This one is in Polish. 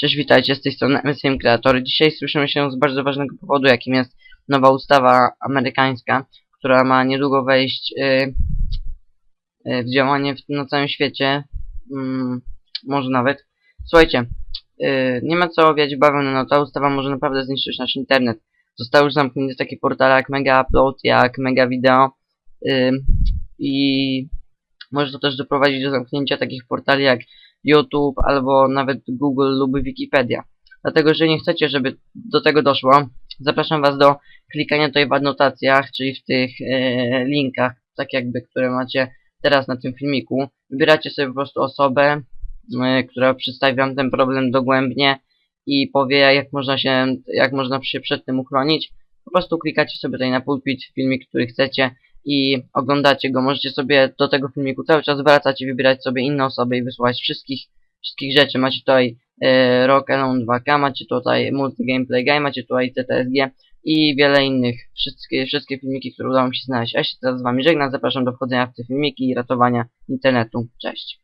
Cześć, witajcie, z tej strony MSM Creator. Dzisiaj słyszymy się z bardzo ważnego powodu, jakim jest nowa ustawa amerykańska, która ma niedługo wejść y, y, w działanie na całym świecie. Mm, może nawet. Słuchajcie, y, nie ma co owiać bawełnę, no ta ustawa może naprawdę zniszczyć nasz internet. Zostały już zamknięte takie portale jak Mega Upload, jak Mega Video i może to też doprowadzić do zamknięcia takich portali jak YouTube albo nawet Google lub Wikipedia. Dlatego, jeżeli nie chcecie, żeby do tego doszło, zapraszam Was do klikania tutaj w adnotacjach, czyli w tych e, linkach, tak jakby, które macie teraz na tym filmiku. Wybieracie sobie po prostu osobę, e, która przedstawi Wam ten problem dogłębnie i powie, jak można się, jak można się przed tym uchronić. Po prostu klikacie sobie tutaj na pulpit filmik, który chcecie i oglądacie go. Możecie sobie do tego filmiku cały czas wracać i wybierać sobie inne osoby i wysłuchać wszystkich, wszystkich rzeczy. Macie tutaj e, Rock Alone 2K, macie tutaj Multi Gameplay Game, macie tutaj CTSG i wiele innych. Wszystkie, wszystkie filmiki, które udało mi się znaleźć. Ja się teraz z Wami żegnam. Zapraszam do wchodzenia w te filmiki i ratowania internetu. Cześć.